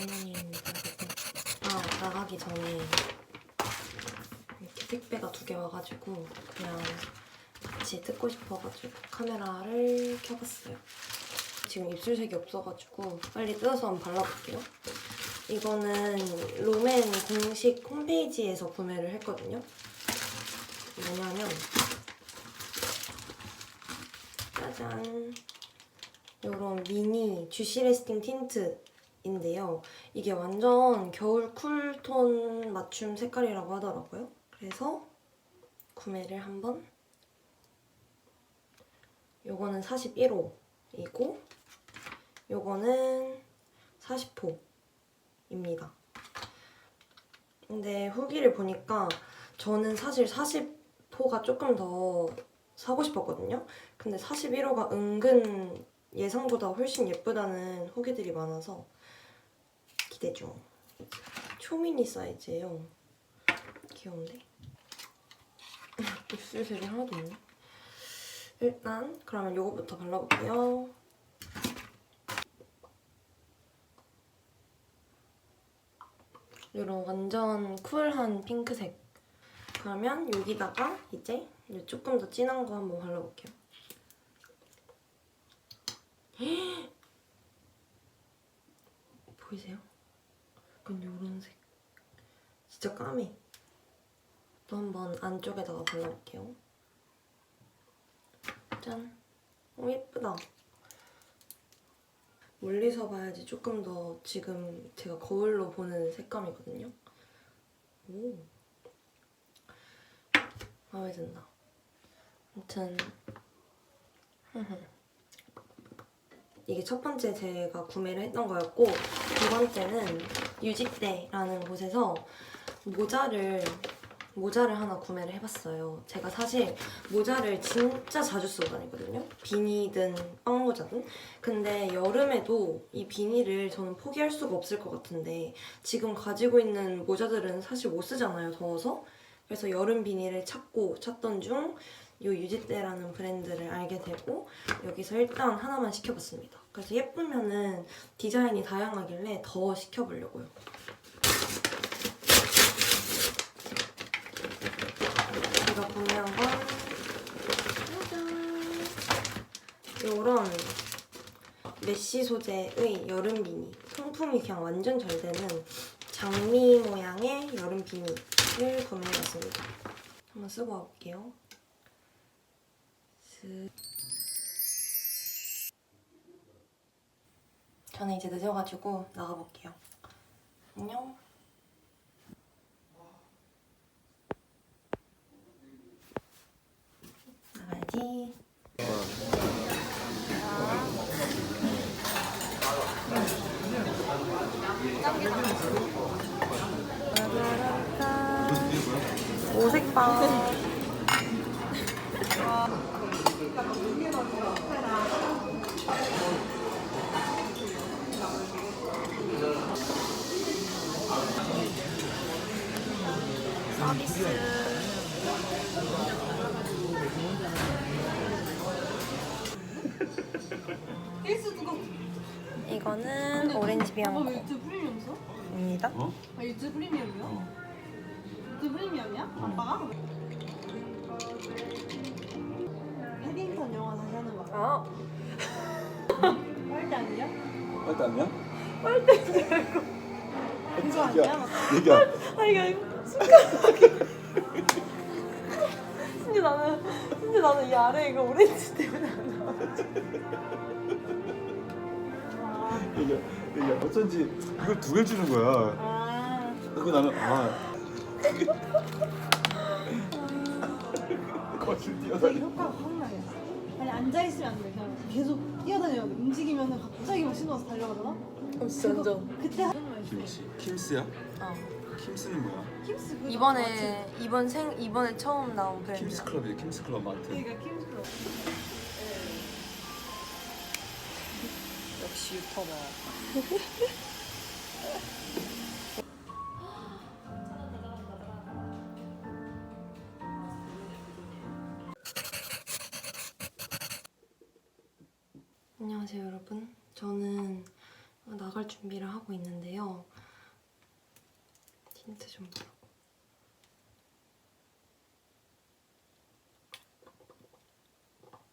장난입니다. 아 나가기 전에 이렇게 택배가 두 개 와가지고 그냥 같이 뜯고 싶어가지고 카메라를 켜봤어요. 지금 입술색이 없어가지고 빨리 뜯어서 한번 발라볼게요. 이거는 롬앤 공식 홈페이지에서 구매를 했거든요. 뭐냐면 짜잔 이런 미니 주시 레스팅 틴트 인데요. 이게 완전 겨울 쿨톤 맞춤 색깔이라고 하더라고요. 그래서 구매를 한번 요거는 41호이고 요거는 40호입니다. 근데 후기를 보니까 저는 사실 40호가 조금 더 사고 싶었거든요. 근데 41호가 은근 예상보다 훨씬 예쁘다는 후기들이 많아서 기대 중. 초미니 사이즈예요. 귀여운데? 입술색이 하나도 없네. 일단 그러면 요거부터 발라볼게요. 이런 완전 쿨한 핑크색. 그러면 여기다가 이제 조금 더 진한 거 한번 발라볼게요. 보이세요? 약간 요런 색. 진짜 까매. 또 한번 안쪽에다가 발라볼게요. 짠. 오, 예쁘다. 멀리서 봐야지 조금 더 지금 제가 거울로 보는 색감이거든요. 오. 마음에 든다. 아무튼 이게 첫 번째 제가 구매를 했던 거였고 두 번째는 유직대라는 곳에서 모자를 모자를 하나 구매를 해봤어요. 제가 사실 모자를 진짜 자주 쓰고 다니거든요. 비니든 빵 모자든. 근데 여름에도 이 비니를 저는 포기할 수가 없을 것 같은데 지금 가지고 있는 모자들은 사실 못 쓰잖아요. 더워서. 그래서 여름 비니를 찾고 찾던 중 이 유지떼라는 브랜드를 알게 되고 여기서 일단 하나만 시켜봤습니다. 그래서 예쁘면은 디자인이 다양하길래 더 시켜보려고요. 제가 구매한 건 짜잔 요런 메쉬 소재의 여름 비니 통풍이 그냥 완전 잘 되는 장미 모양의 여름 비니를 구매해봤습니다. 한번 쓰고 와볼게요. 슥. 저는 이제 늦어가지고 나가볼게요. 안녕. 나가야지. 오색빵. 이거는 오렌지 왜 비앙코입니다. 유튜브 프리미엄 써? 어? 아 유튜브 프리미엄이요? 어. 유튜브 프리미엄이야? 아빠가? 헤딩턴 영화 다시 하는 거 아, 빨대 아니야? 빨대 아니야? 그거 아니야? 얘기야. 아 이거 이거. 근데 나는 근데 나는 이 아래 이거 오렌지 때문에 안 나와. 얘기야. 얘기야. 어쩐지 이걸 두 개 주는 거야. 아 그리고 나는 아. 거실 되게 뛰어다니. 효과가 확 나요 아니 앉아 있으면 안 돼 그냥 계속 뛰어다녀야 돼 움직이면 갑자기 막 신호가 달려가잖아? 어, 진짜 완전. 그때 한 김씨. 킴스야? 어. 킴스는 뭐야? 킴스 그거 이번에 이번 생 이번에 처음 나온 킴스 브랜드야. 클럽이야. 킴스 클럽 마트. 그러니까 킴스 역시 유튜버. 안녕하세요 여러분. 저는 나 나갈 준비를 하고 있는데요. 틴트 좀 바르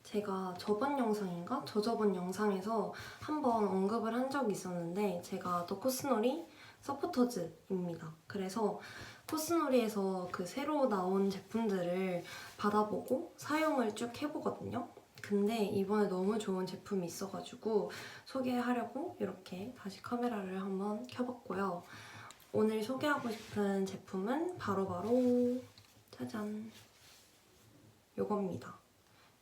제가 저번 영상인가? 저저번 영상에서 한번 언급을 한 적이 있었는데 제가 더 코스놀이 서포터즈입니다. 그래서 코스놀이에서 그 새로 나온 제품들을 받아보고 사용을 쭉 해보거든요. 근데 이번에 너무 좋은 제품이 있어가지고 소개하려고 이렇게 다시 카메라를 한번 켜봤고요. 오늘 소개하고 싶은 제품은 바로바로 짜잔 요겁니다.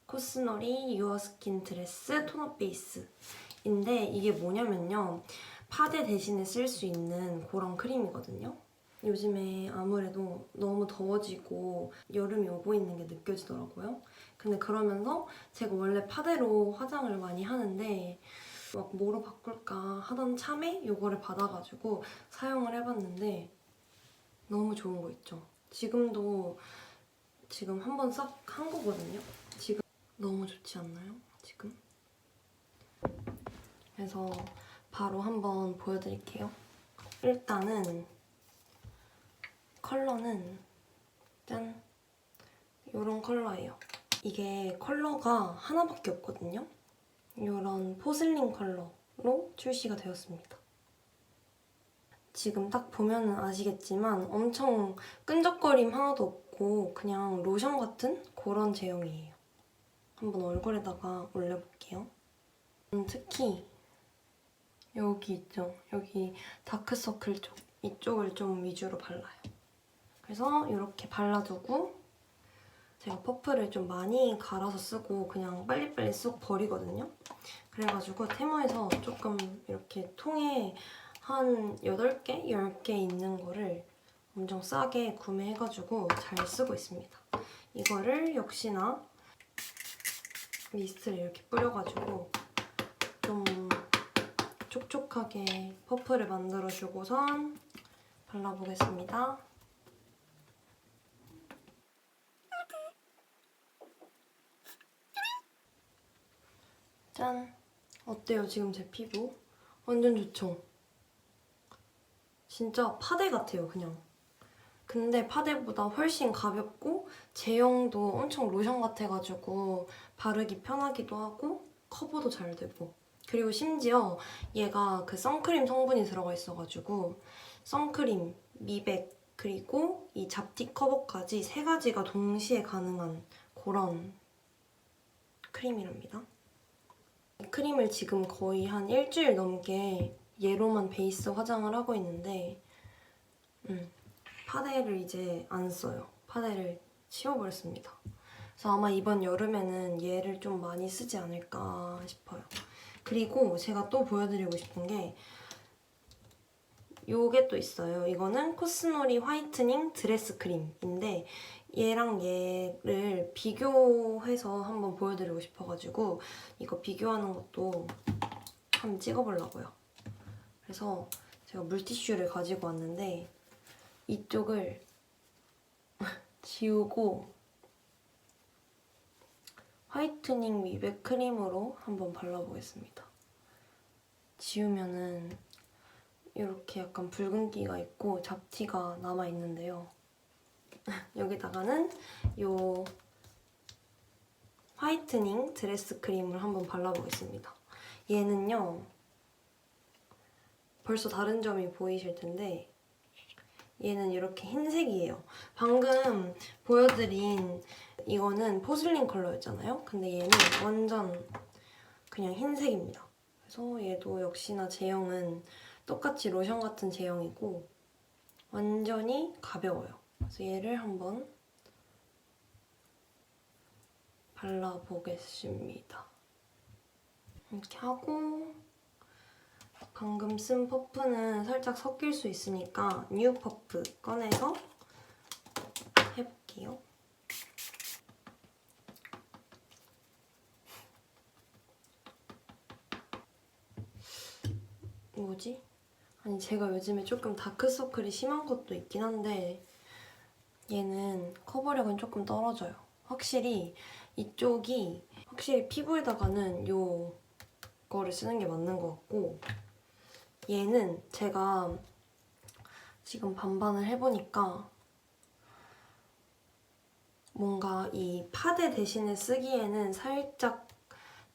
코스놀이 유어 스킨 드레스 톤업 베이스인데 이게 뭐냐면요. 파데 대신에 쓸 수 있는 그런 크림이거든요. 요즘에 아무래도 너무 더워지고 여름이 오고 있는 게 느껴지더라고요. 근데 그러면서 제가 원래 파데로 화장을 많이 하는데 막 뭐로 바꿀까 하던 참에 이거를 받아가지고 사용을 해봤는데 너무 좋은 거 있죠. 지금도 지금 한 번 싹 한 거거든요. 너무 좋지 않나요? 지금? 그래서 바로 한번 보여드릴게요. 일단은 컬러는 짠! 이런 컬러예요. 이게 컬러가 하나밖에 없거든요. 이런 포슬린 컬러로 출시가 되었습니다. 지금 딱 보면 아시겠지만 엄청 끈적거림 하나도 없고 그냥 로션 같은 그런 제형이에요. 한번 얼굴에다가 올려볼게요. 음, 특히 여기 있죠? 여기 다크서클 쪽 이쪽을 좀 위주로 발라요. 그래서 이렇게 발라두고 제가 퍼프를 좀 많이 갈아서 쓰고 그냥 빨리빨리 쏙 버리거든요. 그래가지고 테마에서 조금 이렇게 통에 한 8개, 10개 있는 거를 엄청 싸게 구매해가지고 잘 쓰고 있습니다. 이거를 역시나 미스트를 이렇게 뿌려가지고 좀 촉촉하게 퍼프를 만들어주고선 발라보겠습니다. 짠! 어때요, 지금 제 피부? 완전 좋죠? 진짜 파데 같아요, 그냥. 근데 파데보다 훨씬 가볍고 제형도 엄청 로션 같아가지고 바르기 편하기도 하고 커버도 잘 되고 그리고 심지어 얘가 그 선크림 성분이 들어가 있어가지고 선크림, 미백 그리고 이 잡티 커버까지 세 가지가 동시에 가능한 그런 크림이랍니다. 이 크림을 지금 거의 한 일주일 넘게 얘로만 베이스 화장을 하고 있는데 음, 파데를 이제 안 써요. 파데를 치워버렸습니다. 그래서 아마 이번 여름에는 얘를 좀 많이 쓰지 않을까 싶어요. 그리고 제가 또 보여드리고 싶은 게 요게 또 있어요. 이거는 코스놀이 화이트닝 드레스 크림인데 얘랑 얘를 비교해서 한번 보여드리고 싶어가지고 이거 비교하는 것도 한번 찍어보려고요. 그래서 제가 물티슈를 가지고 왔는데 이쪽을 지우고 화이트닝 미백 크림으로 한번 발라보겠습니다. 지우면은 이렇게 약간 붉은기가 있고 잡티가 남아있는데요. 여기다가는 요 화이트닝 드레스 크림을 한번 발라보겠습니다. 얘는요, 벌써 다른 점이 보이실 텐데 얘는 이렇게 흰색이에요. 방금 보여드린 이거는 포슬린 컬러였잖아요. 근데 얘는 완전 그냥 흰색입니다. 그래서 얘도 역시나 제형은 똑같이 로션 같은 제형이고 완전히 가벼워요. 그래서 얘를 한번 발라보겠습니다. 이렇게 하고 방금 쓴 퍼프는 살짝 섞일 수 있으니까 뉴 퍼프 꺼내서 해볼게요. 뭐지? 아니 제가 요즘에 조금 다크서클이 심한 것도 있긴 한데 얘는 커버력은 조금 떨어져요. 확실히 이쪽이 확실히 피부에다가는 요 거를 쓰는 게 맞는 것 같고 얘는 제가 지금 반반을 해보니까 뭔가 이 파데 대신에 쓰기에는 살짝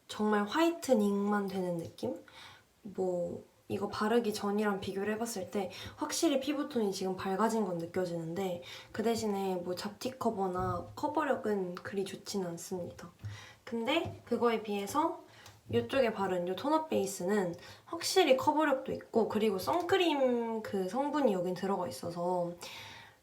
정말 화이트닝만 되는 느낌? 뭐 이거 바르기 전이랑 비교를 해봤을 때 확실히 피부톤이 지금 밝아진 건 느껴지는데 그 대신에 뭐 잡티 커버나 커버력은 그리 좋지는 않습니다. 근데 그거에 비해서 이쪽에 바른 이 톤업 베이스는 확실히 커버력도 있고 그리고 선크림 그 성분이 여긴 들어가 있어서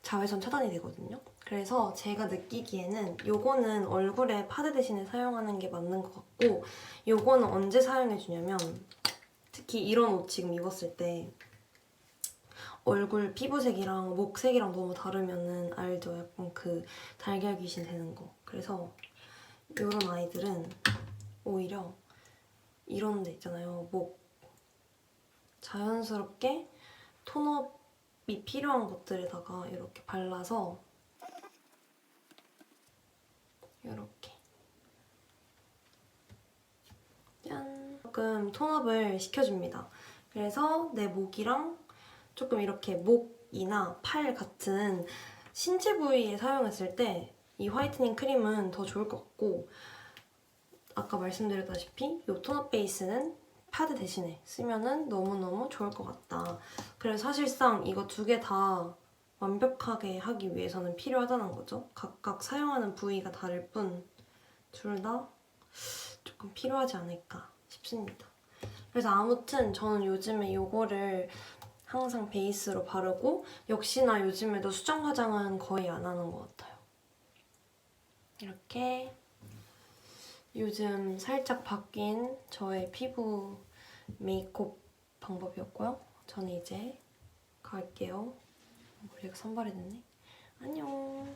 자외선 차단이 되거든요. 그래서 제가 느끼기에는 요거는 얼굴에 파데 대신에 사용하는 게 맞는 것 같고 요거는 언제 사용해주냐면 특히 이런 옷 지금 입었을 때 얼굴 피부색이랑 목색이랑 너무 다르면은 알죠? 약간 그 달걀 귀신 되는 거. 그래서 이런 아이들은 오히려 이런 데 있잖아요. 목 자연스럽게 톤업이 필요한 것들에다가 이렇게 발라서 이렇게 짠 조금 톤업을 시켜줍니다. 그래서 내 목이랑 조금 이렇게 목이나 팔 같은 신체 부위에 사용했을 때 이 화이트닝 크림은 더 좋을 것 같고 아까 말씀드렸다시피 이 톤업 베이스는 파드 대신에 쓰면은 너무너무 좋을 것 같다. 그래서 사실상 이거 두 개 다 완벽하게 하기 위해서는 필요하다는 거죠. 각각 사용하는 부위가 다를 뿐 둘 다 조금 필요하지 않을까 싶습니다. 그래서 아무튼 저는 요즘에 이거를 항상 베이스로 바르고 역시나 요즘에도 수정 화장은 거의 안 하는 것 같아요. 이렇게 요즘 살짝 바뀐 저의 피부 메이크업 방법이었고요. 저는 이제 갈게요. 머리가 됐네. 안녕.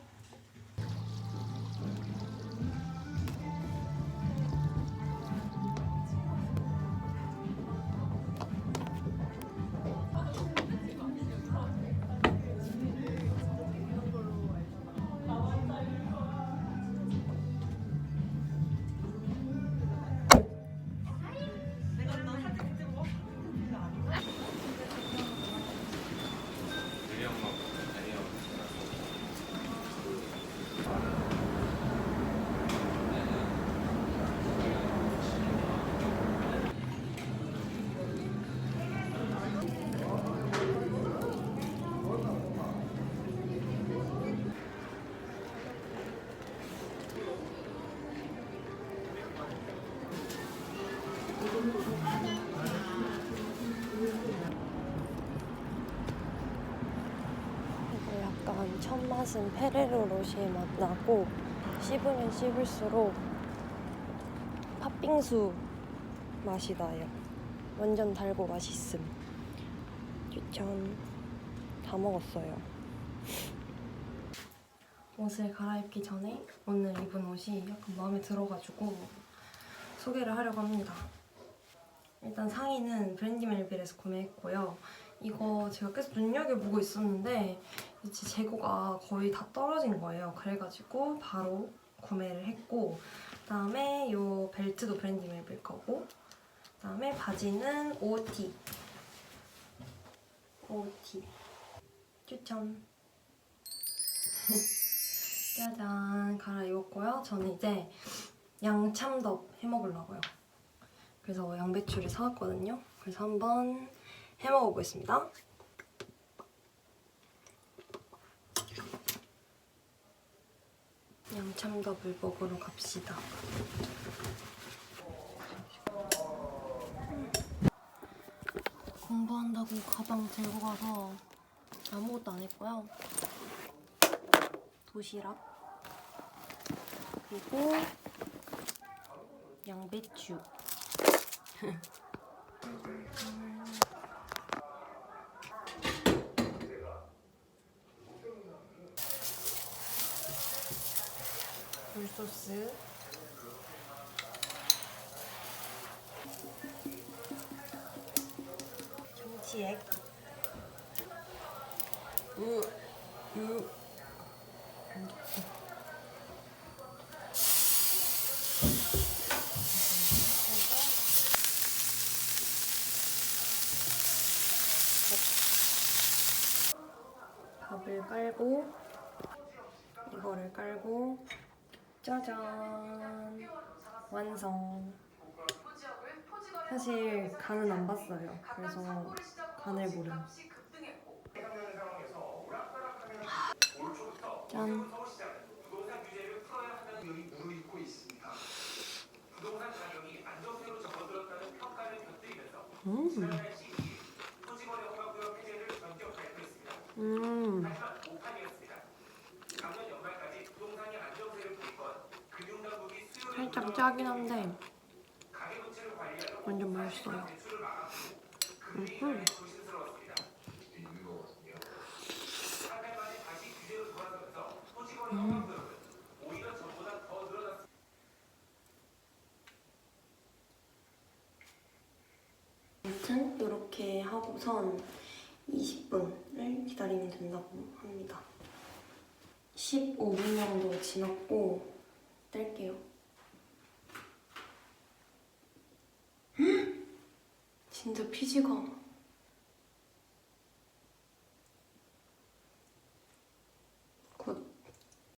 맛은 페레로 로시의 맛 나고 씹으면 씹을수록 팥빙수 맛이 나요. 완전 달고 맛있음. 추천. 다 먹었어요. 옷을 갈아입기 전에 오늘 입은 옷이 약간 마음에 들어가지고 소개를 하려고 합니다. 일단 상의는 브랜디 멜빌에서 구매했고요. 이거 제가 계속 눈여겨보고 있었는데 이제 재고가 거의 다 떨어진 거예요. 그래가지고 바로 구매를 했고 그다음에 이 벨트도 브랜디 멜빌 거고 그다음에 바지는 OT OT 추천 짜잔 갈아입었고요. 저는 이제 양참덮 해먹으려고요. 그래서 양배추를 사왔거든요. 그래서 한번 해먹어 보겠습니다. 양참덮을 먹으러 갑시다. 공부한다고 가방 들고 가서 아무것도 안 했고요. 도시락 그리고 양배추 굴소스 김치액 으, 으. 밥을 깔고 이거를 깔고 짜잔 완성 사실 간은 안 봤어요 그래서 간을 모름 짠 음. 음. 살짝 짜긴 한데 완전 맛있어요. 음. 음. 아무튼 이렇게 하고선 20분을 기다리면 된다고 합니다. 15분 정도 지났고 뗄게요. 진짜 피지가